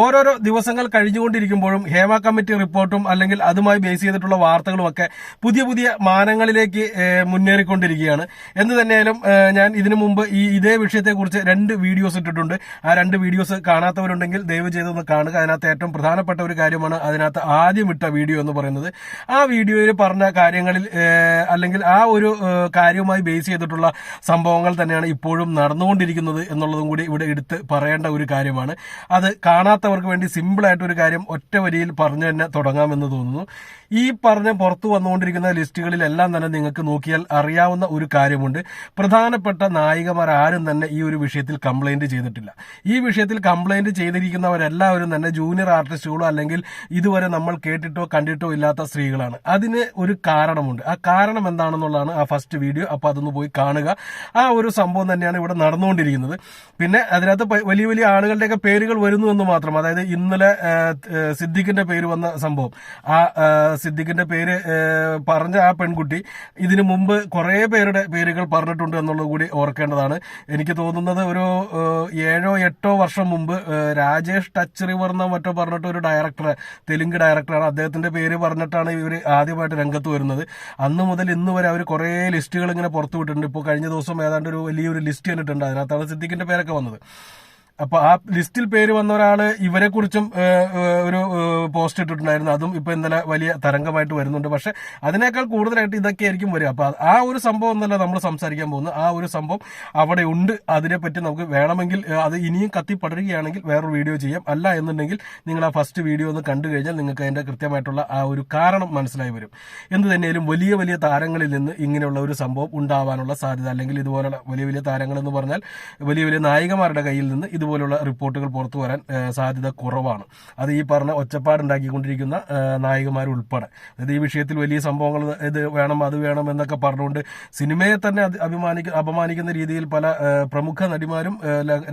ഓരോരോ ദിവസങ്ങൾ കഴിഞ്ഞുകൊണ്ടിരിക്കുമ്പോഴും ഹേമ കമ്മിറ്റി റിപ്പോർട്ടും അല്ലെങ്കിൽ അതുമായി ബേസ് ചെയ്തിട്ടുള്ള വാർത്തകളും ഒക്കെ പുതിയ പുതിയ മാനങ്ങളിലേക്ക് മുന്നേറിക്കൊണ്ടിരിക്കുകയാണ്. എന്ന് തന്നെയാലും ഞാൻ ഇതിനു മുമ്പ് ഈ ഇതേ വിഷയത്തെക്കുറിച്ച് രണ്ട് വീഡിയോസ് ഇട്ടിട്ടുണ്ട്. ആ രണ്ട് വീഡിയോസ് കാണാത്തവരുണ്ടെങ്കിൽ ദയവ് ചെയ്തൊന്ന് കാണുക. അതിനകത്ത് ഏറ്റവും പ്രധാനപ്പെട്ട ഒരു കാര്യമാണ് അതിനകത്ത് ആദ്യം ഇട്ട വീഡിയോ എന്ന് പറയുന്നത്. ആ വീഡിയോയിൽ പറഞ്ഞ കാര്യങ്ങളിൽ അല്ലെങ്കിൽ ആ ഒരു കാര്യവുമായി ബേസ് ചെയ്തിട്ടുള്ള സംഭവങ്ങൾ തന്നെയാണ് ഇപ്പോഴും നടന്നുകൊണ്ടിരിക്കുന്നത് എന്നുള്ളതും കൂടി ഇവിടെ എടുത്ത് പറയേണ്ട ഒരു കാര്യമാണ്. അത് കാണാത്തവർക്ക് വേണ്ടി സിമ്പിൾ ആയിട്ട് ഒരു കാര്യം ഒറ്റ വരിയിൽ പറഞ്ഞു തന്നെ തുടങ്ങാമെന്ന് തോന്നുന്നു. ഈ പറഞ്ഞ പുറത്തു വന്നുകൊണ്ടിരിക്കുന്ന ലിസ്റ്റുകളിലെല്ലാം തന്നെ നിങ്ങൾക്ക് നോക്കിയാൽ അറിയാവുന്ന ഒരു കാര്യമുണ്ട്. പ്രധാനപ്പെട്ട നായികമാർ ആരും തന്നെ ഈ ഒരു വിഷയത്തിൽ കംപ്ലൈന്റ് ചെയ്തിട്ടില്ല. ഈ വിഷയത്തിൽ കംപ്ലൈന്റ് ചെയ്തിരിക്കുന്നവരെല്ലാവരും തന്നെ ജൂനിയർ ആർട്ടിസ്റ്റുകളോ അല്ലെങ്കിൽ ഇതുവരെ നമ്മൾ കേട്ടിട്ടോ കണ്ടിട്ടോ ഇല്ലാത്ത സ്ത്രീകളാണ്. അതിന് ഒരു കാരണമുണ്ട്. ആ കാരണം എന്താണെന്നുള്ളതാണ് ആ ഫസ്റ്റ് വീഡിയോ അപ്പൊ അതൊന്ന് പോയി കാണുക. ആ ഒരു സംഭവം തന്നെയാണ് ഇവിടെ നടന്നുകൊണ്ടിരിക്കുന്നത്. പിന്നെ അതിനകത്ത് വലിയ വലിയ ആളുകളുടെയൊക്കെ പേരുകൾ വരുന്നു എന്ന് മാത്രം. അതായത് ഇന്നലെ സിദ്ദിഖിന്റെ പേര് വന്ന സംഭവം. ആ, സിദ്ദിഖിന്റെ പേര് പറഞ്ഞ ആ പെൺകുട്ടി ഇതിനു മുമ്പ് കുറെ പേരുടെ പേരുകൾ പറഞ്ഞിട്ടുണ്ട് എന്നുള്ളത് കൂടി ഓർക്കേണ്ടതാണ്. എനിക്ക് തോന്നുന്നത് ഒരു ഏഴോ എട്ടോ വർഷം മുമ്പ് രാജേഷ് ടച്ച് റിവർ എന്നോ മറ്റോ പറഞ്ഞിട്ട് ഒരു ഡയറക്ടർ തെലുങ്ക് ഡയറക്ടറാണ് അദ്ദേഹത്തിന്റെ പേര് പറഞ്ഞിട്ടാണ് ഇവർ ആദ്യമായിട്ട് രംഗത്ത് വരുന്നത്. അന്ന് മുതൽ ഇന്ന് വരെ അവർ കുറെ ലിസ്റ്റുകൾ ഇങ്ങനെ പുറത്തുവിട്ടിട്ടുണ്ട്. ഇപ്പോൾ കഴിഞ്ഞ ദിവസം ഏതാണ്ട് ഒരു വലിയൊരു ലിസ്റ്റ് കണ്ടിട്ടുണ്ട്. അതിനകത്താണ് സിദ്ദിഖിന്റെ പേരൊക്കെ വന്നത്. അപ്പൊ ആ ലിസ്റ്റിൽ പേര് വന്ന ഒരാൾ ഇവരെ കുറിച്ചും ഒരു പോസ്റ്റ് ഇട്ടിട്ടുണ്ടായിരുന്നു. അതും ഇപ്പൊ ഇന്നലെ വലിയ തരംഗമായിട്ട് വരുന്നുണ്ട്. പക്ഷെ അതിനേക്കാൾ കൂടുതലായിട്ട് ഇതൊക്കെ ആയിരിക്കും വരിക. അപ്പൊ ആ ഒരു സംഭവം എന്നല്ല നമ്മൾ സംസാരിക്കാൻ പോകുന്നത്. ആ ഒരു സംഭവം അവിടെ ഉണ്ട് അതിനെപ്പറ്റി നമുക്ക് വേണമെങ്കിൽ അത് ഇനിയും കത്തി പടരുകയാണെങ്കിൽ വേറൊരു വീഡിയോ ചെയ്യാം. അല്ല എന്നുണ്ടെങ്കിൽ നിങ്ങൾ ആ ഫസ്റ്റ് വീഡിയോ ഒന്ന് കണ്ടു കഴിഞ്ഞാൽ നിങ്ങൾക്ക് അതിന്റെ കൃത്യമായിട്ടുള്ള ആ ഒരു കാരണം മനസ്സിലായി വരും. എന്ത് തന്നെയാലും വലിയ വലിയ താരങ്ങളിൽ നിന്ന് ഇങ്ങനെയുള്ള ഒരു സംഭവം ഉണ്ടാവാനുള്ള സാധ്യത അല്ലെങ്കിൽ ഇതുപോലുള്ള വലിയ വലിയ താരങ്ങൾ എന്ന് പറഞ്ഞാൽ വലിയ വലിയ നായികമാരുടെ കയ്യിൽ നിന്ന് ഇതുപോലുള്ള റിപ്പോർട്ടുകൾ പുറത്തു വരാൻ സാധ്യത കുറവാണ്. അത് ഈ പറഞ്ഞ ഒച്ചപ്പാടുണ്ടാക്കിക്കൊണ്ടിരിക്കുന്ന ഉൾപ്പെടെ അതായത് ഈ വിഷയത്തിൽ വലിയ സംഭവങ്ങൾ ഇത് വേണം അത് വേണം എന്നൊക്കെ പറഞ്ഞുകൊണ്ട് സിനിമയെ തന്നെ അഭിമാനിക്ക അപമാനിക്കുന്ന രീതിയിൽ പല പ്രമുഖ നടിമാരും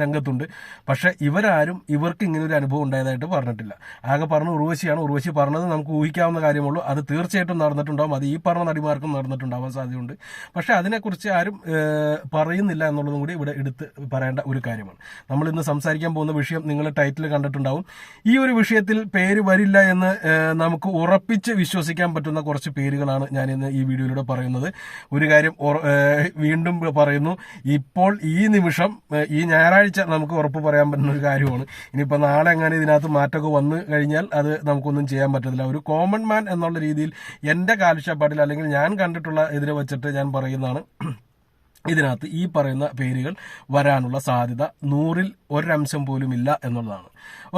രംഗത്തുണ്ട്. പക്ഷെ ഇവരാരും ഇവർക്ക് ഇങ്ങനെ ഒരു അനുഭവം ഉണ്ടായതായിട്ട് പറഞ്ഞിട്ടില്ല. ആകെ പറഞ്ഞ ഉർവശിയാണ്. ഉർവശി പറഞ്ഞത് നമുക്ക് ഊഹിക്കാവുന്ന കാര്യമുള്ളൂ. അത് തീർച്ചയായിട്ടും നടന്നിട്ടുണ്ടാവും. അത് ഈ പറഞ്ഞ നടിമാർക്കും നടന്നിട്ടുണ്ടാവാൻ സാധ്യതയുണ്ട്. പക്ഷെ അതിനെക്കുറിച്ച് ആരും പറയുന്നില്ല എന്നുള്ളതും കൂടി ഇവിടെ എടുത്ത് പറയേണ്ട ഒരു കാര്യമാണ്. നമ്മൾ ഇന്ന് സംസാരിക്കാൻ പോകുന്ന വിഷയം നിങ്ങൾ ടൈറ്റിൽ കണ്ടിട്ടുണ്ടാവും. ഈ ഒരു വിഷയത്തിൽ പേര് വരില്ല എന്ന് നമുക്ക് ഉറപ്പിച്ച് വിശ്വസിക്കാൻ പറ്റുന്ന കുറച്ച് പേരുകളാണ് ഞാൻ ഇന്ന് ഈ വീഡിയോയിലൂടെ പറയുന്നത്. ഒരു കാര്യം വീണ്ടും പറയുന്നു. ഇപ്പോൾ ഈ നിമിഷം ഈ ഞായറാഴ്ച നമുക്ക് ഉറപ്പ് പറയാൻ പറ്റുന്ന ഒരു കാര്യമാണ്. ഇനിയിപ്പോൾ നാളെ എങ്ങനെ ഇതിനകത്ത് മാറ്റമൊക്കെ വന്നു കഴിഞ്ഞാൽ അത് നമുക്കൊന്നും ചെയ്യാൻ പറ്റത്തില്ല. ഒരു കോമൺ മാൻ എന്നുള്ള രീതിയിൽ എന്റെ കാഴ്ചപ്പാടിൽ അല്ലെങ്കിൽ ഞാൻ കണ്ടിട്ടുള്ള ഇതിനെ വെച്ചിട്ട് ഞാൻ പറയുന്നതാണ്. ഇതിനകത്ത് ഈ പറയുന്ന പേരുകൾ വരാനുള്ള സാധ്യത നൂറിൽ ഒരംശം പോലും ഇല്ല എന്നുള്ളതാണ്.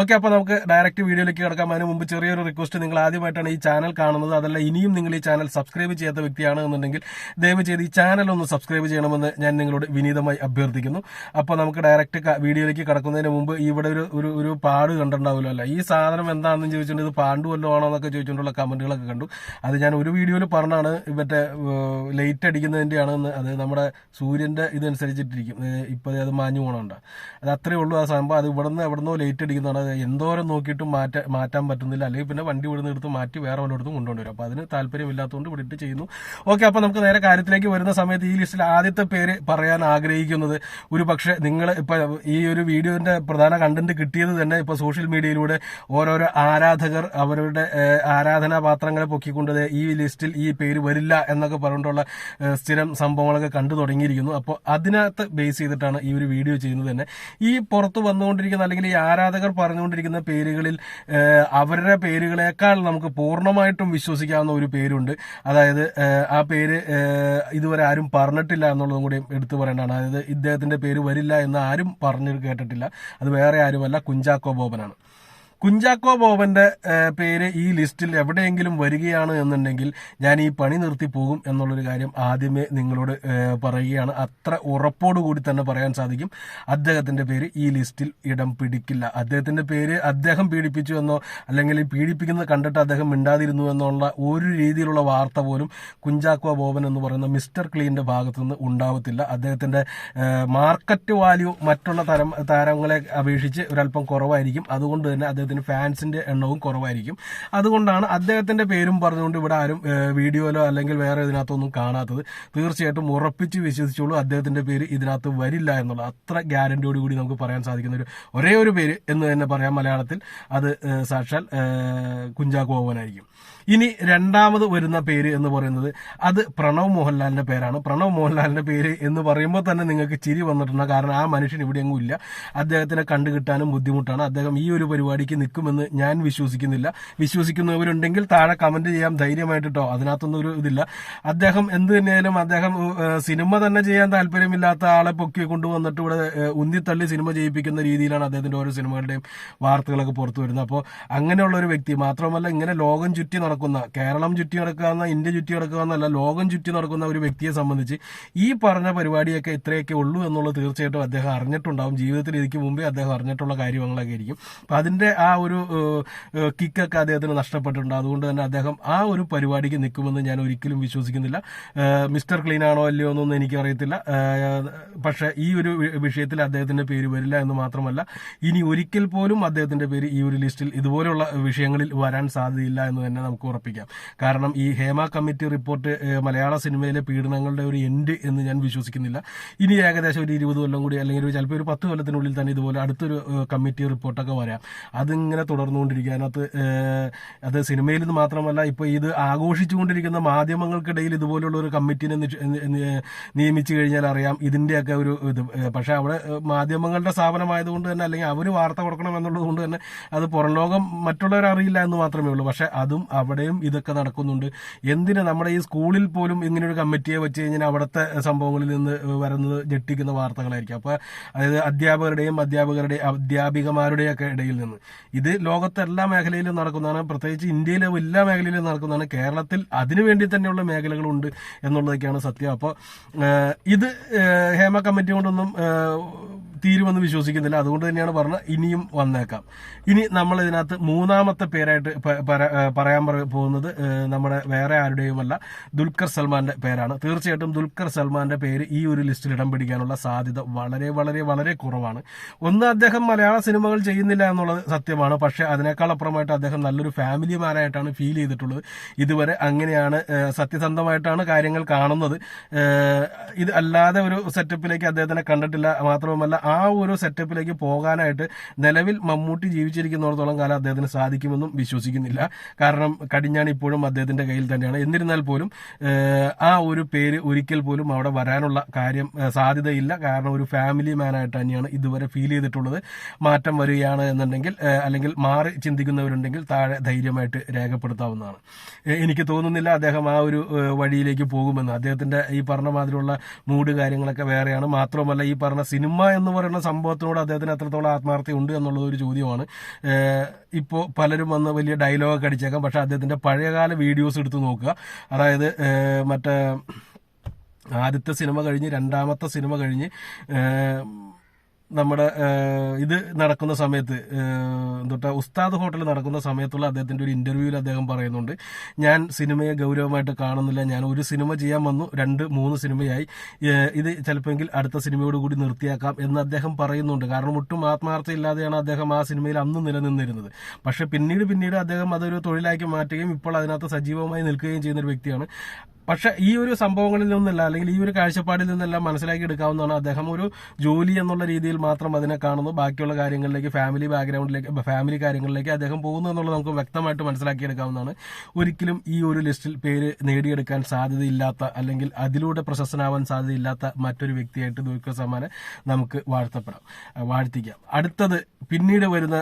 ഓക്കെ അപ്പോൾ നമുക്ക് ഡയറക്റ്റ് വീഡിയോയിലേക്ക് കിടക്കാം. അതിന് മുമ്പ് ചെറിയൊരു റിക്വസ്റ്റ് നിങ്ങൾ ആദ്യമായിട്ടാണ് ഈ ചാനൽ കാണുന്നത്. അതല്ല ഇനിയും നിങ്ങൾ ഈ ചാനൽ സബ്സ്ക്രൈബ് ചെയ്യാത്ത വ്യക്തിയാണ് എന്നുണ്ടെങ്കിൽ ദയവ് ചെയ്ത് ഈ ചാനൽ ഒന്ന് സബ്സ്ക്രൈബ് ചെയ്യണമെന്ന് ഞാൻ നിങ്ങളോട് വിനീതമായി അഭ്യർത്ഥിക്കുന്നു. അപ്പോൾ നമുക്ക് ഡയറക്റ്റ് വീഡിയോയിലേക്ക് കിടക്കുന്നതിന് മുമ്പ് ഇവിടെ ഒരു ഒരു ഒരു പാട് കണ്ടിട്ടുണ്ടാവില്ല അല്ല? ഈ സാധനം എന്താണെന്ന് ചോദിച്ചിട്ടുണ്ട് ഇത് പാണ്ടു വല്ലതും ആണോ എന്നൊക്കെ ചോദിച്ചുകൊണ്ടുള്ള കമന്റുകളൊക്കെ കണ്ടു. അത് ഞാൻ ഒരു വീഡിയോയിൽ പറഞ്ഞാണ് മറ്റേ ലൈറ്റ് അടിക്കുന്നതിന്റെയാണെന്ന് അത് നമ്മുടെ സൂര്യന്റെ ഇതനുസരിച്ചിട്ടിരിക്കും. ഇപ്പോൾ ഇപ്പൊ അത് മാഞ്ഞു പോകണുണ്ട് അത് അത്രേ ഉള്ളൂ ആ സംഭവം. അത് ഇവിടുന്ന് എവിടുന്നോ ലൈറ്റ് അടിക്കുന്നതാണ് എന്തോരം നോക്കിയിട്ടും മാറ്റ മാറ്റാൻ പറ്റുന്നില്ല. അല്ലെങ്കിൽ പിന്നെ വണ്ടി വിടുന്ന എടുത്ത് മാറ്റി വേറെ വല്ലയിടത്തും കൊണ്ടുവരും. വരും അപ്പൊ അതിന് താല്പര്യമില്ലാത്തതുകൊണ്ട് ഇവിടെ ചെയ്യുന്നു. ഓക്കെ അപ്പോൾ നമുക്ക് നേരെ കാര്യത്തിലേക്ക് വരുന്ന സമയത്ത് ഈ ലിസ്റ്റിൽ ആദ്യത്തെ പേര് പറയാൻ ആഗ്രഹിക്കുന്നത് ഒരു പക്ഷേ നിങ്ങൾ ഇപ്പൊ ഈ ഒരു വീഡിയോന്റെ പ്രധാന കണ്ടന്റ് കിട്ടിയത് തന്നെ ഇപ്പൊ സോഷ്യൽ മീഡിയയിലൂടെ ഓരോരോ ആരാധകർ അവരുടെ ആരാധനാപാത്രങ്ങളെ ആരാധനാ പാത്രങ്ങളെ പൊക്കിക്കൊണ്ട് ഈ ലിസ്റ്റിൽ ഈ പേര് വരില്ല എന്നൊക്കെ പറഞ്ഞിട്ടുള്ള സ്ഥിരം സംഭവങ്ങളൊക്കെ കണ്ടു തുടങ്ങിയിരിക്കുന്നു. അപ്പോൾ അതിനകത്ത് ബേസ് ചെയ്തിട്ടാണ് ഈ ഒരു വീഡിയോ ചെയ്യുന്നത് തന്നെ. ഈ പുറത്ത് വന്നുകൊണ്ടിരിക്കുന്ന അല്ലെങ്കിൽ ഈ ആരാധകർ പറഞ്ഞുകൊണ്ടിരിക്കുന്ന പേരുകളിൽ അവരുടെ പേരുകളേക്കാൾ നമുക്ക് പൂർണമായിട്ടും വിശ്വസിക്കാവുന്ന ഒരു പേരുണ്ട്. അതായത് ആ പേര് ഇതുവരെ ആരും പറഞ്ഞിട്ടില്ല എന്നുള്ളതും കൂടി എടുത്തു പറയേണ്ടതാണ്. അതായത് ഇദ്ദേഹത്തിന്റെ പേര് വരില്ല എന്ന് ആരും പറഞ്ഞു കേട്ടിട്ടില്ല. അത് വേറെ ആരുമല്ല കുഞ്ചാക്കോ ബോബനാണ്. കുഞ്ചാക്കോ ബോബന്റെ പേര് ഈ ലിസ്റ്റിൽ എവിടെയെങ്കിലും വരികയാണ് എന്നുണ്ടെങ്കിൽ ഞാൻ ഈ പണി നിർത്തി പോകും എന്നുള്ളൊരു കാര്യം ആദ്യമേ നിങ്ങളോട് പറയുകയാണ്. അത്ര ഉറപ്പോടുകൂടി തന്നെ പറയാൻ സാധിക്കും. അദ്ദേഹത്തിന്റെ പേര് ഈ ലിസ്റ്റിൽ ഇടം പിടിക്കില്ല. അദ്ദേഹത്തിന്റെ പേര് അദ്ദേഹം പീഡിപ്പിച്ചു എന്നോ അല്ലെങ്കിൽ പീഡിപ്പിക്കുന്നത് കണ്ടിട്ട് അദ്ദേഹം മിണ്ടാതിരുന്നു എന്നുള്ള ഒരു രീതിയിലുള്ള വാർത്ത പോലും കുഞ്ചാക്കോ ബോബൻ എന്ന് പറയുന്ന മിസ്റ്റർ ക്ലീന്റെ ഭാഗത്തുനിന്ന് ഉണ്ടാവത്തില്ല. അദ്ദേഹത്തിന്റെ മാർക്കറ്റ് വാല്യൂ മറ്റുള്ള തരം താരങ്ങളെ അപേക്ഷിച്ച് ഒരല്പം കുറവായിരിക്കും. അതുകൊണ്ട് തന്നെ അദ്ദേഹത്തിന് അദ്ദേഹത്തിന് ഫാൻസിന്റെ എണ്ണവും കുറവായിരിക്കും. അതുകൊണ്ടാണ് അദ്ദേഹത്തിന്റെ പേരും പറഞ്ഞുകൊണ്ട് ഇവിടെ ആരും വീഡിയോയിലോ അല്ലെങ്കിൽ വേറെ ഇതിനകത്തൊന്നും കാണാത്തത്. തീർച്ചയായിട്ടും ഉറപ്പിച്ച് വിശ്വസിച്ചോളൂ അദ്ദേഹത്തിന്റെ പേര് ഇതിനകത്ത് വരില്ല എന്നുള്ള അത്ര ഗ്യാരണ്ടിയോട് കൂടി നമുക്ക് പറയാൻ സാധിക്കുന്ന ഒരു ഒരേ ഒരു പേര് എന്ന് തന്നെ പറയാം മലയാളത്തിൽ. അത് സാക്ഷാൽ കുഞ്ചാക്കോവനായിരിക്കും ഇനി രണ്ടാമത് വരുന്ന പേര് എന്ന് പറയുന്നത് അത് പ്രണവ് മോഹൻലാലിന്റെ പേരാണ്. പ്രണവ് മോഹൻലാലിന്റെ പേര് എന്ന് പറയുമ്പോൾ തന്നെ നിങ്ങൾക്ക് ചിരി വന്നിട്ടുണ്ട് കാരണം ആ മനുഷ്യൻ ഇവിടെയെങ്ങും ഇല്ല. അദ്ദേഹത്തിനെ കണ്ടുകിട്ടാനും ബുദ്ധിമുട്ടാണ്. അദ്ദേഹം ഈ ഒരു പരിപാടിക്ക് നിൽക്കുമെന്ന് ഞാൻ വിശ്വസിക്കുന്നില്ല. വിശ്വസിക്കുന്നവരുണ്ടെങ്കിൽ താഴെ കമന്റ് ചെയ്യാം ധൈര്യമായിട്ട് അതിനകത്തൊന്നും ഒരു ഇതില്ല. അദ്ദേഹം എന്ത് തന്നെയായാലും അദ്ദേഹം സിനിമ തന്നെ ചെയ്യാൻ താല്പര്യമില്ലാത്ത ആളെ പൊക്കി കൊണ്ടുവന്നിട്ട് ഇവിടെ ഉന്തിത്തള്ളി സിനിമ ചെയ്യിപ്പിക്കുന്ന രീതിയിലാണ് അദ്ദേഹത്തിന്റെ ഓരോ സിനിമകളുടെയും വാർത്തകളൊക്കെ പുറത്തു വരുന്നത്. അപ്പോൾ അങ്ങനെയുള്ള ഒരു വ്യക്തി മാത്രമല്ല ഇങ്ങനെ ലോകം ചുറ്റി നടക്കുന്ന കേരളം ചുറ്റി നടക്കുന്ന ഇന്ത്യ ചുറ്റി നടക്കുക എന്നല്ല ലോകം ചുറ്റി നടക്കുന്ന ഒരു വ്യക്തിയെ സംബന്ധിച്ച് ഈ പറഞ്ഞ പരിപാടിയൊക്കെ ഇത്രയൊക്കെ ഉള്ളൂ എന്നുള്ളത് തീർച്ചയായിട്ടും അദ്ദേഹം അറിഞ്ഞിട്ടുണ്ടാവും. ജീവിതത്തിൽ ഇതിക്ക് മുമ്പേ അദ്ദേഹം അറിഞ്ഞിട്ടുള്ള കാര്യങ്ങളൊക്കെ ആയിരിക്കും. അപ്പൊ അതിന്റെ ആ ഒരു കിക്കൊക്കെ അദ്ദേഹത്തിന് നഷ്ടപ്പെട്ടിട്ടുണ്ട്. അതുകൊണ്ട് തന്നെ അദ്ദേഹം ആ ഒരു പരിപാടിക്ക് നിൽക്കുമെന്ന് ഞാൻ ഒരിക്കലും വിശ്വസിക്കുന്നില്ല. മിസ്റ്റർ ക്ലീൻ ആണോ അല്ലയോ എന്നൊന്നും എനിക്കറിയത്തില്ല. പക്ഷെ ഈ ഒരു വിഷയത്തിൽ അദ്ദേഹത്തിന്റെ പേര് വരില്ല എന്ന് മാത്രമല്ല ഇനി ഒരിക്കൽ പോലും അദ്ദേഹത്തിന്റെ പേര് ഈ ഒരു ലിസ്റ്റിൽ ഇതുപോലെയുള്ള വിഷയങ്ങളിൽ വരാൻ സാധ്യതയില്ല എന്ന് തന്നെ നമുക്ക് ഉറപ്പിക്കാം. കാരണം ഈ ഹേമ കമ്മിറ്റി റിപ്പോർട്ട് മലയാള സിനിമയിലെ പീഡനങ്ങളുടെ ഒരു എൻഡ് എന്ന് ഞാൻ വിശ്വസിക്കുന്നില്ല. ഇനി ഏകദേശം ഒരു ഇരുപത് കൊല്ലം കൂടി അല്ലെങ്കിൽ ചിലപ്പോൾ ഒരു പത്ത് കൊല്ലത്തിനുള്ളിൽ തന്നെ ഇതുപോലെ അടുത്തൊരു കമ്മിറ്റി റിപ്പോർട്ടൊക്കെ വരാം. അതിങ്ങനെ തുടർന്നുകൊണ്ടിരിക്കുക അതിനകത്ത് അത് സിനിമയിൽ നിന്ന് മാത്രമല്ല ഇപ്പൊ ഇത് ആഘോഷിച്ചുകൊണ്ടിരിക്കുന്ന മാധ്യമങ്ങൾക്കിടയിൽ ഇതുപോലുള്ള ഒരു കമ്മിറ്റിനെ നിയമിച്ചു കഴിഞ്ഞാൽ അറിയാം. ഇതിന്റെയൊക്കെ ഒരു ഇത് പക്ഷേ അവിടെ മാധ്യമങ്ങളുടെ സ്ഥാപനമായതുകൊണ്ട് തന്നെ അല്ലെങ്കിൽ അവർ വാർത്ത കൊടുക്കണം എന്നുള്ളത് കൊണ്ട് തന്നെ അത് പുറം ലോകം മറ്റുള്ളവർ അറിയില്ല എന്ന് മാത്രമേ ഉള്ളൂ. പക്ഷേ അതും അവിടെയും ഇതൊക്കെ നടക്കുന്നുണ്ട്. എന്തിന് നമ്മുടെ ഈ സ്കൂളിൽ പോലും ഇങ്ങനെ ഒരു കമ്മിറ്റിയെ വെച്ച് കഴിഞ്ഞാൽ അവിടുത്തെ സംഭവങ്ങളിൽ നിന്ന് വരുന്നത് ഞെട്ടിക്കുന്ന വാർത്തകളായിരിക്കും. അപ്പോൾ അതായത് അധ്യാപകരുടെയും അധ്യാപകരുടെയും അധ്യാപികമാരുടെയും ഒക്കെ ഇടയിൽ നിന്ന്. ഇത് ലോകത്തെ എല്ലാ മേഖലയിലും നടക്കുന്നതാണ്. പ്രത്യേകിച്ച് ഇന്ത്യയിലെ എല്ലാ മേഖലയിലും നടക്കുന്നതാണ്. കേരളത്തിൽ അതിനുവേണ്ടി തന്നെയുള്ള മേഖലകളുണ്ട് എന്നുള്ളതൊക്കെയാണ് സത്യം. അപ്പോൾ ഇത് ഹേമ കമ്മിറ്റി കൊണ്ടൊന്നും തീരുമെന്ന് വിശ്വസിക്കുന്നില്ല. അതുകൊണ്ട് തന്നെയാണ് പറഞ്ഞത് ഇനിയും വന്നേക്കാം. ഇനി നമ്മൾ ഇതിനകത്ത് മൂന്നാമത്തെ പേരായിട്ട് പറയാൻ പറ- പോകുന്നത് നമ്മുടെ വേറെ ആരുടെയുമല്ല ദുൽഖർ സൽമാന്റെ പേരാണ്. തീർച്ചയായിട്ടും ദുൽഖർ സൽമാന്റെ പേര് ഈ ഒരു ലിസ്റ്റിൽ ഇടം പിടിക്കാനുള്ള സാധ്യത വളരെ വളരെ വളരെ കുറവാണ്. ഒന്ന് അദ്ദേഹം മലയാള സിനിമകൾ ചെയ്യുന്നില്ല എന്നുള്ളത് സത്യമാണ്. പക്ഷേ അതിനേക്കാൾ അപ്പുറമായിട്ട് അദ്ദേഹം നല്ലൊരു ഫാമിലി മാനായിട്ടാണ് ഫീൽ ചെയ്തിട്ടുള്ളത്. ഇതുവരെ അങ്ങനെയാണ് സത്യസന്ധമായിട്ടാണ് കാര്യങ്ങൾ കാണുന്നത്. ഇത് അല്ലാതെ ഒരു സെറ്റപ്പിലേക്ക് അദ്ദേഹത്തിനെ കണ്ടിട്ടില്ല മാത്രവുമല്ല ആ ഒരു സെറ്റപ്പിലേക്ക് പോകാനായിട്ട് നിലവിൽ മമ്മൂട്ടി ജീവിച്ചിരിക്കുന്നിടത്തോളം കാലം അദ്ദേഹത്തിന് സാധിക്കുമെന്നും വിശ്വസിക്കുന്നില്ല. കാരണം കടിഞ്ഞാണ് ഇപ്പോഴും അദ്ദേഹത്തിന്റെ കയ്യിൽ തന്നെയാണ്. എന്നിരുന്നാൽ പോലും ആ ഒരു പേര് ഒരിക്കൽ പോലും അവിടെ വരാനുള്ള കാര്യം സാധ്യതയില്ല. കാരണം ഒരു ഫാമിലി മാനായിട്ട് തന്നെയാണ് ഇതുവരെ ഫീൽ ചെയ്തിട്ടുള്ളത്. മാറ്റം വരികയാണ് എന്നുണ്ടെങ്കിൽ അല്ലെങ്കിൽ മാറി ചിന്തിക്കുന്നവരുണ്ടെങ്കിൽ താഴെ ധൈര്യമായിട്ട് രേഖപ്പെടുത്താവുന്നതാണ്. എനിക്ക് തോന്നുന്നില്ല അദ്ദേഹം ആ ഒരു വഴിയിലേക്ക് പോകുമെന്ന്. അദ്ദേഹത്തിന്റെ ഈ പറഞ്ഞ മാതിരിയുള്ള മൂഡ് കാര്യങ്ങളൊക്കെ വേറെയാണ്. മാത്രമല്ല ഈ പറഞ്ഞ സിനിമ എന്ന് പറയുന്ന സംഭവത്തിനോട് അദ്ദേഹത്തിന് എത്രത്തോളം ആത്മാർത്ഥത ഉണ്ട് എന്നുള്ളത് ഒരു ചോദ്യമാണ്. ഇപ്പോൾ ഇപ്പോ പലരും വന്ന് വലിയ ഡയലോഗൊക്കെ അടിച്ചേക്കാം. പക്ഷേ അദ്ദേഹത്തിന്റെ പഴയകാല വീഡിയോസ് എടുത്ത് നോക്കുക. അതായത് മറ്റേ ആദ്യത്തെ സിനിമ കഴിഞ്ഞ് രണ്ടാമത്തെ സിനിമ കഴിഞ്ഞ് നമ്മുടെ ഇത് നടക്കുന്ന സമയത്ത് എന്തൊട്ട ഉസ്താദ് ഹോട്ടൽ നടക്കുന്ന സമയത്തുള്ള അദ്ദേഹത്തിന്റെ ഒരു ഇന്റർവ്യൂവിൽ അദ്ദേഹം പറയുന്നുണ്ട് ഞാൻ സിനിമയെ ഗൗരവമായിട്ട് കാണുന്നില്ല. ഞാൻ ഒരു സിനിമ ചെയ്യാൻ വന്നു. രണ്ട് മൂന്ന് സിനിമയായി. ഇത് ചിലപ്പോൾ അടുത്ത സിനിമയോട് കൂടി നിർത്തിയാക്കാം. എന്ന് അദ്ദേഹം പറയുന്നുണ്ട്. കാരണം ഒട്ടും ആത്മാർത്ഥ ഇല്ലാതെയാണ് അദ്ദേഹം ആ സിനിമയിൽ അന്ന് നിലനിന്നിരുന്നത്. പക്ഷെ പിന്നീട് പിന്നീട് അദ്ദേഹം അതൊരു തൊഴിലാക്കി മാറ്റുകയും ഇപ്പോൾ അതിനകത്ത് സജീവമായി നിൽക്കുകയും ചെയ്യുന്ന ഒരു വ്യക്തിയാണ്. പക്ഷെ ഈ ഒരു സംഭവങ്ങളിൽ നിന്നല്ല അല്ലെങ്കിൽ ഈ ഒരു കാഴ്ചപ്പാടിൽ നിന്നെല്ലാം മനസ്സിലാക്കി എടുക്കാവുന്നതാണ് അദ്ദേഹം ഒരു ജോലി എന്നുള്ള രീതിയിൽ മാത്രം അതിനെ കാണുന്നു. ബാക്കിയുള്ള കാര്യങ്ങളിലേക്ക് ഫാമിലി ബാക്ക്ഗ്രൗണ്ടിലേക്ക് ഫാമിലി കാര്യങ്ങളിലേക്ക് അദ്ദേഹം പോകുന്നു എന്നുള്ളത് നമുക്ക് വ്യക്തമായിട്ട് മനസ്സിലാക്കിയെടുക്കാവുന്നതാണ്. ഒരിക്കലും ഈ ഒരു ലിസ്റ്റിൽ പേര് നേടിയെടുക്കാൻ സാധ്യതയില്ലാത്ത അല്ലെങ്കിൽ അതിലൂടെ പ്രശസ്തനാവാൻ സാധ്യതയില്ലാത്ത മറ്റൊരു വ്യക്തിയായിട്ട് ദുൽഖർ സൽമാനെ നമുക്ക് വാഴ്ത്തപ്പെടാം വാഴ്ത്തിക്കാം. അടുത്തത് പിന്നീട് വരുന്ന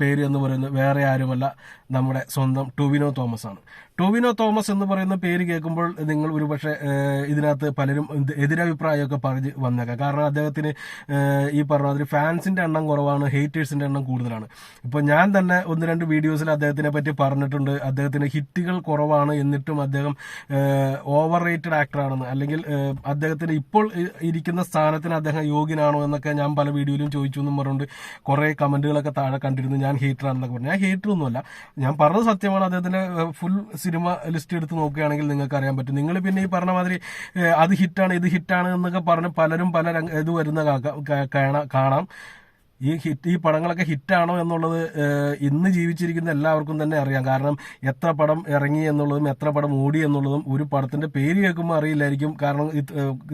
പേര് എന്ന് പറയുന്നത് വേറെ ആരുമല്ല നമ്മുടെ സ്വന്തം ടുവിനോ തോമസ് ആണ് ടൊവിനോ തോമസ് എന്ന് പറയുന്ന പേര് കേൾക്കുമ്പോൾ നിങ്ങൾ ഒരുപക്ഷെ ഇതിനകത്ത് പലരും എതിരഭിപ്രായമൊക്കെ പറഞ്ഞ് വന്നേക്കാം. കാരണം അദ്ദേഹത്തിന് ഈ പറഞ്ഞ ഫാൻസിന്റെ എണ്ണം കുറവാണ് ഹേറ്റേഴ്സിന്റെ എണ്ണം കൂടുതലാണ്. ഇപ്പൊ ഞാൻ തന്നെ ഒന്ന് രണ്ട് വീഡിയോസിൽ അദ്ദേഹത്തിനെ പറ്റി പറഞ്ഞിട്ടുണ്ട്. അദ്ദേഹത്തിന് ഹിറ്റുകൾ കുറവാണ് എന്നിട്ടും അദ്ദേഹം ഓവർ റേറ്റഡ് ആക്ടറാണെന്ന്. അല്ലെങ്കിൽ അദ്ദേഹത്തിന് ഇപ്പോൾ ഇരിക്കുന്ന സ്ഥാനത്തിന് അദ്ദേഹം യോഗ്യനാണോ എന്നൊക്കെ ഞാൻ പല വീഡിയോയിലും ചോദിച്ചു എന്നും പറഞ്ഞുകൊണ്ട് കുറെ കമന്റുകളൊക്കെ താഴെ കണ്ടിരുന്നു. ഞാൻ ഹേറ്റർ ആണെന്നൊക്കെ പറഞ്ഞു. ഞാൻ ഹേറ്റർ ഒന്നുമല്ല ഞാൻ പറഞ്ഞത് സത്യമാണ്. അദ്ദേഹത്തിന്റെ ഫുൾ സിനിമ ലിസ്റ്റ് എടുത്ത് നോക്കുകയാണെങ്കിൽ നിങ്ങൾക്ക് അറിയാൻ പറ്റും. നിങ്ങൾ പിന്നെ ഈ പറഞ്ഞ മാതിരി അത് ഹിറ്റാണ് ഇത് ഹിറ്റാണ് എന്നൊക്കെ പറഞ്ഞ് പലരും പല ഇത് വരുന്ന കാണാം. ഈ ഹിറ്റ് ഈ പടങ്ങളൊക്കെ ഹിറ്റാണോ എന്നുള്ളത് ഇന്ന് ജീവിച്ചിരിക്കുന്ന എല്ലാവർക്കും തന്നെ അറിയാം. കാരണം എത്ര പടം ഇറങ്ങി എന്നുള്ളതും എത്ര പടം ഓടി എന്നുള്ളതും ഒരു പടത്തിന്റെ പേര് കേൾക്കുമ്പോൾ അറിയില്ലായിരിക്കും. കാരണം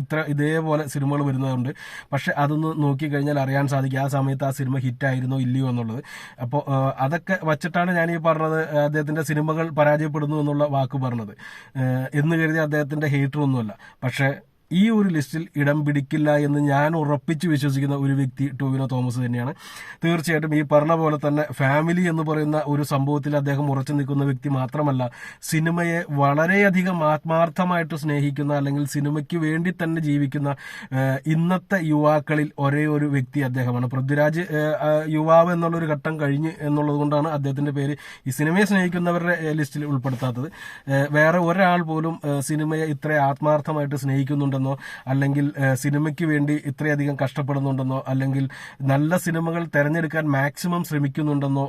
ഇത്ര ഇതേപോലെ സിനിമകൾ വരുന്നതുകൊണ്ട്. പക്ഷെ അതൊന്ന് നോക്കിക്കഴിഞ്ഞാൽ അറിയാൻ സാധിക്കും. ആ സമയത്ത് ആ സിനിമ ഹിറ്റായിരുന്നോ ഇല്ലയോ എന്നുള്ളത്. അപ്പോൾ അതൊക്കെ വച്ചിട്ടാണ് ഞാൻ ഈ പറഞ്ഞത് അദ്ദേഹത്തിന്റെ സിനിമകൾ പരാജയപ്പെടുന്നു എന്നുള്ള വാക്ക് പറഞ്ഞത്. എന്ന് കരുതി അദ്ദേഹത്തിന്റെ ഹേറ്റർ ഒന്നുമല്ല. പക്ഷേ ഈ ഒരു ലിസ്റ്റിൽ ഇടം പിടിക്കില്ല എന്ന് ഞാൻ ഉറപ്പിച്ച് വിശ്വസിക്കുന്ന ഒരു വ്യക്തി ടോവിനോ തോമസ് തന്നെയാണ്. തീർച്ചയായിട്ടും ഈ പറഞ്ഞ പോലെ തന്നെ ഫാമിലി എന്ന് പറയുന്ന ഒരു സംഭവത്തിൽ അദ്ദേഹം ഉറച്ചു നിൽക്കുന്ന വ്യക്തി മാത്രമല്ല സിനിമയെ വളരെയധികം ആത്മാർത്ഥമായിട്ട് സ്നേഹിക്കുന്ന അല്ലെങ്കിൽ സിനിമയ്ക്ക് വേണ്ടി തന്നെ ജീവിക്കുന്ന ഇന്നത്തെ യുവാക്കളിൽ ഒരേ ഒരു വ്യക്തി അദ്ദേഹമാണ്. പൃഥ്വിരാജ് യുവാവ് എന്നുള്ളൊരു ഘട്ടം കഴിഞ്ഞ് എന്നുള്ളത് കൊണ്ടാണ് അദ്ദേഹത്തിന്റെ പേര് ഈ സിനിമയെ സ്നേഹിക്കുന്നവരുടെ ലിസ്റ്റിൽ ഉൾപ്പെടുത്താത്തത്. വേറെ ഒരാൾ പോലും സിനിമയെ ഇത്ര ആത്മാർത്ഥമായിട്ട് സ്നേഹിക്കുന്നുണ്ടെന്നോ അല്ലെങ്കിൽ സിനിമയ്ക്ക് വേണ്ടി ഇത്രയധികം കഷ്ടപ്പെടുന്നുണ്ടെന്നോ അല്ലെങ്കിൽ നല്ല സിനിമകൾ തെരഞ്ഞെടുക്കാൻ മാക്സിമം ശ്രമിക്കുന്നുണ്ടെന്നോ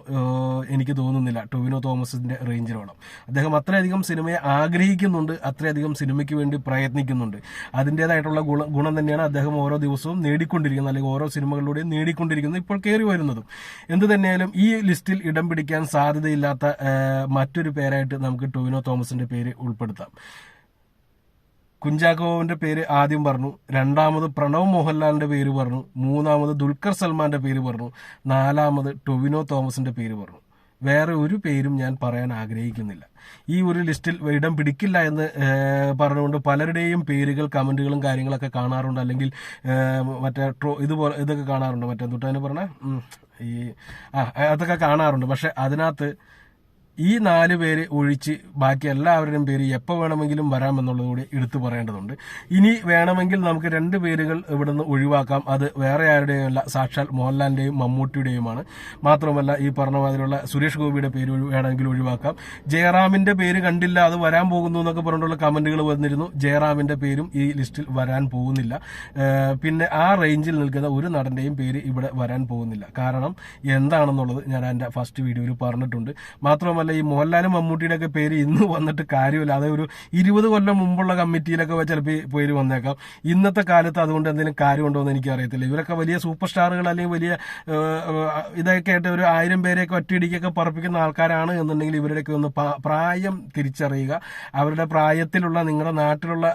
എനിക്ക് തോന്നുന്നില്ല. ടൊവിനോ തോമസിന്റെ റേഞ്ചിലോളം അദ്ദേഹം അത്രയധികം സിനിമയെ ആഗ്രഹിക്കുന്നുണ്ട് അത്രയധികം സിനിമയ്ക്ക് വേണ്ടി പ്രയത്നിക്കുന്നുണ്ട്. അതിന്റെതായിട്ടുള്ള ഗുണം ഗുണം തന്നെയാണ് അദ്ദേഹം ഓരോ ദിവസവും നേടിക്കൊണ്ടിരിക്കുന്നത് അല്ലെങ്കിൽ ഓരോ സിനിമകളിലൂടെയും നേടിക്കൊണ്ടിരിക്കുന്നത് ഇപ്പോൾ കയറി വരുന്നതും. എന്ത് തന്നെയായാലും ഈ ലിസ്റ്റിൽ ഇടം പിടിക്കാൻ സാധ്യതയില്ലാത്ത മറ്റൊരു പേരായിട്ട് നമുക്ക് ടൊവിനോ തോമസിന്റെ പേര് ഉൾപ്പെടുത്താം. കുഞ്ചാക്കോവിന്റെ പേര് ആദ്യം പറഞ്ഞു രണ്ടാമത് പ്രണവ് മോഹൻലാലിന്റെ പേര് പറഞ്ഞു മൂന്നാമത് ദുൽഖർ സൽമാന്റെ പേര് പറഞ്ഞു നാലാമത് ടൊവിനോ തോമസിന്റെ പേര് പറഞ്ഞു. വേറെ ഒരു പേരും ഞാൻ പറയാൻ ആഗ്രഹിക്കുന്നില്ല. ഈ ഒരു ലിസ്റ്റിൽ ഇടം പിടിക്കില്ല എന്ന് പറഞ്ഞുകൊണ്ട് പലരുടെയും പേരുകൾ കമന്റുകളും കാര്യങ്ങളൊക്കെ കാണാറുണ്ട്. അല്ലെങ്കിൽ മറ്റേ ട്രോ ഇതുപോലെ ഇതൊക്കെ കാണാറുണ്ട്. മറ്റേ എന്തുട്ടാന്ന് പറഞ്ഞ? ഈ ആ അതൊക്കെ കാണാറുണ്ട്. പക്ഷെ അതിനകത്ത് ഈ നാല് പേര് ഒഴിച്ച് ബാക്കി എല്ലാവരുടെയും പേര് എപ്പോൾ വേണമെങ്കിലും വരാമെന്നുള്ളത് കൂടി എടുത്തു പറയേണ്ടതുണ്ട്. ഇനി വേണമെങ്കിൽ നമുക്ക് രണ്ട് പേരുകൾ ഇവിടുന്ന് ഒഴിവാക്കാം. അത് വേറെ ആരുടെയും അല്ല സാക്ഷാൽ മോഹൻലാലിന്റെയും മമ്മൂട്ടിയുടെയുമാണ്. മാത്രമല്ല ഈ പറഞ്ഞ മാതിരിയുള്ള സുരേഷ് ഗോപിയുടെ പേര് വേണമെങ്കിൽ ഒഴിവാക്കാം. ജയറാമിന്റെ പേര് കണ്ടില്ല അത് വരാൻ പോകുന്നു എന്നൊക്കെ പറഞ്ഞിട്ടുള്ള കമന്റുകൾ വന്നിരുന്നു. ജയറാമിന്റെ പേരും ഈ ലിസ്റ്റിൽ വരാൻ പോകുന്നില്ല. പിന്നെ ആ റേഞ്ചിൽ നിൽക്കുന്ന ഒരു നടന്റെയും പേര് ഇവിടെ വരാൻ പോകുന്നില്ല. കാരണം എന്താണെന്നുള്ളത് ഞാൻ എന്റെ ഫസ്റ്റ് വീഡിയോയിൽ പറഞ്ഞിട്ടുണ്ട്. മാത്രമല്ല ഈ മോഹൻലാലും മമ്മൂട്ടിയുടെ ഒക്കെ പേര് ഇന്ന് വന്നിട്ട് കാര്യമില്ല. അത് ഒരു ഇരുപത് കൊല്ലം മുമ്പുള്ള കമ്മിറ്റിയിലൊക്കെ ചിലപ്പോൾ പേര് വന്നേക്കാം. ഇന്നത്തെ കാലത്ത് അതുകൊണ്ട് എന്തെങ്കിലും കാര്യമുണ്ടോ എന്ന് എനിക്ക് അറിയത്തില്ല ഇവരൊക്കെ വലിയ സൂപ്പർ സ്റ്റാറുകൾ അല്ലെങ്കിൽ വലിയ ഇതൊക്കെ ആയിട്ട് ഒരു ആയിരം പേരെയൊക്കെ ഒറ്റയിടിക്കൊക്കെ പറപ്പിക്കുന്ന ആൾക്കാരാണ് എന്നുണ്ടെങ്കിൽ ഇവരുടെയൊക്കെ ഒന്ന് പ്രായം തിരിച്ചറിയുക. അവരുടെ പ്രായത്തിലുള്ള നിങ്ങളുടെ നാട്ടിലുള്ള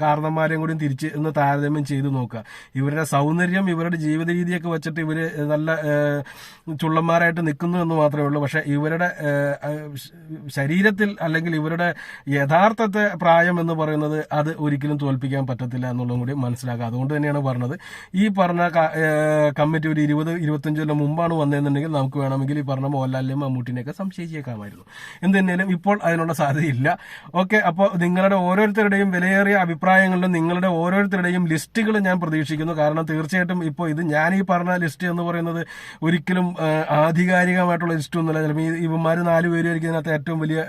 കാരണന്മാരെയും കൂടി തിരിച്ച് ഒന്ന് താരതമ്യം ചെയ്തു നോക്കുക. ഇവരുടെ സൗന്ദര്യം ഇവരുടെ ജീവിത രീതിയൊക്കെ വെച്ചിട്ട് ഇവർ നല്ല ചുള്ളന്മാരായിട്ട് നിൽക്കുന്നു എന്ന് മാത്രമേ ഉള്ളൂ. പക്ഷേ ഇവരുടെ ശരീരത്തിൽ അല്ലെങ്കിൽ ഇവരുടെ യഥാർത്ഥത്തെ പ്രായം എന്ന് പറയുന്നത് അത് ഒരിക്കലും തോൽപ്പിക്കാൻ പറ്റത്തില്ല എന്നുള്ളതും കൂടി മനസ്സിലാക്കുക അതുകൊണ്ട് തന്നെയാണ് പറഞ്ഞത്. ഈ പറഞ്ഞ കമ്മിറ്റി ഒരു ഇരുപത് ഇരുപത്തഞ്ച് കൊല്ലം മുമ്പാണ് വന്നതെന്നുണ്ടെങ്കിൽ നമുക്ക് വേണമെങ്കിൽ ഈ പറഞ്ഞ മോഹൻലാലിനെയും മമ്മൂട്ടിനെയൊക്കെ സംശയിച്ചേക്കാമായിരുന്നു. എന്ത് തന്നെയാലും ഇപ്പോൾ അതിനുള്ള സാധ്യതയില്ല. ഓക്കെ അപ്പോൾ നിങ്ങളുടെ ഓരോരുത്തരുടെയും വിലയേറിയ അഭിപ്രായങ്ങളിലും നിങ്ങളുടെ ഓരോരുത്തരുടെയും ലിസ്റ്റുകൾ ഞാൻ പ്രതീക്ഷിക്കുന്നു. കാരണം തീർച്ചയായിട്ടും ഇപ്പോൾ ഇത് ഞാൻ ഈ പറഞ്ഞ ലിസ്റ്റ് എന്ന് പറയുന്നത് ഒരിക്കലും ആധികാരികമായിട്ടുള്ള ലിസ്റ്റ് ഒന്നുമില്ല. ചിലപ്പോൾ ഇവന്മാർ നാല് പേരുമായിരിക്കും ഇതിനകത്ത് ഏറ്റവും വലിയ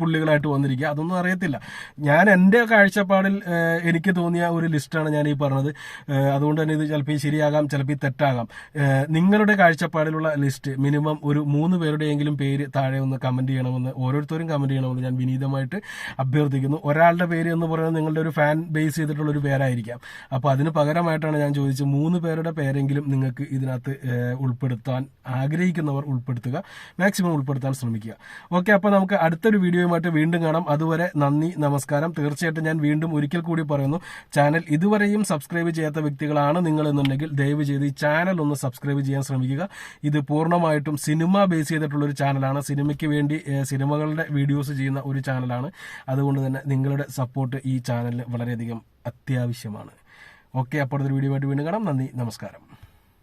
പുള്ളികളായിട്ട് വന്നിരിക്കുക. അതൊന്നും അറിയത്തില്ല. ഞാൻ എന്റെ കാഴ്ചപ്പാടിൽ എനിക്ക് തോന്നിയ ഒരു ലിസ്റ്റാണ് ഞാൻ ഈ പറഞ്ഞത്. അതുകൊണ്ട് തന്നെ ഇത് ചിലപ്പോൾ ഈ ശരിയാകാം ചിലപ്പോൾ ഈ തെറ്റാകാം. നിങ്ങളുടെ കാഴ്ചപ്പാടിലുള്ള ലിസ്റ്റ് മിനിമം ഒരു മൂന്ന് പേരുടെയെങ്കിലും പേര് താഴെ ഒന്ന് കമന്റ് ചെയ്യണമെന്ന് ഓരോരുത്തരും കമന്റ് ചെയ്യണമെന്ന് ഞാൻ വിനീതമായിട്ട് അഭ്യർത്ഥിക്കുന്നു. ഒരാളുടെ പേര് എന്ന് പറയുന്നത് നിങ്ങളുടെ ഒരു ഫാൻ ബേസ് ചെയ്തിട്ടുള്ള ഒരു പേരായിരിക്കാം. അപ്പോൾ അതിന് പകരമായിട്ടാണ് ഞാൻ ചോദിച്ചത് മൂന്ന് പേരുടെ പേരെങ്കിലും നിങ്ങൾക്ക് ഇതിനകത്ത് ഉൾപ്പെടുത്താൻ ആഗ്രഹിക്കുന്നവർ ഉൾപ്പെടുത്തുക. മാക്സിമം ഉൾപ്പെടുത്താൻ ശ്രമിക്കുക. ഓക്കെ അപ്പോൾ നമുക്ക് അടുത്തൊരു വീഡിയോയുമായിട്ട് വീണ്ടും കാണാം. അതുവരെ നന്ദി നമസ്കാരം. തീർച്ചയായിട്ടും ഞാൻ വീണ്ടും ഒരിക്കൽ കൂടി പറയുന്നു ചാനൽ ഇതുവരെയും സബ്സ്ക്രൈബ് ചെയ്യാത്ത വ്യക്തികളാണ് നിങ്ങൾ എന്നുണ്ടെങ്കിൽ ദയവ് ചെയ്ത് ഈ ചാനൽ ഒന്ന് സബ്സ്ക്രൈബ് ചെയ്യാൻ ശ്രമിക്കുക. ഇത് പൂർണമായിട്ടും സിനിമ ബേസ് ചെയ്തിട്ടുള്ള ഒരു ചാനലാണ്. സിനിമയ്ക്ക് വേണ്ടി സിനിമകളുടെ വീഡിയോസ് ചെയ്യുന്ന ഒരു ചാനലാണ്. അതുകൊണ്ട് തന്നെ നിങ്ങളുടെ സപ്പോർട്ട് ഈ ചാനലിന് വളരെയധികം അത്യാവശ്യമാണ്. ഓക്കെ അപ്പോൾ ഒരു വീഡിയോ ആയിട്ട് വീണ്ടും കാണാം. നന്ദി നമസ്കാരം.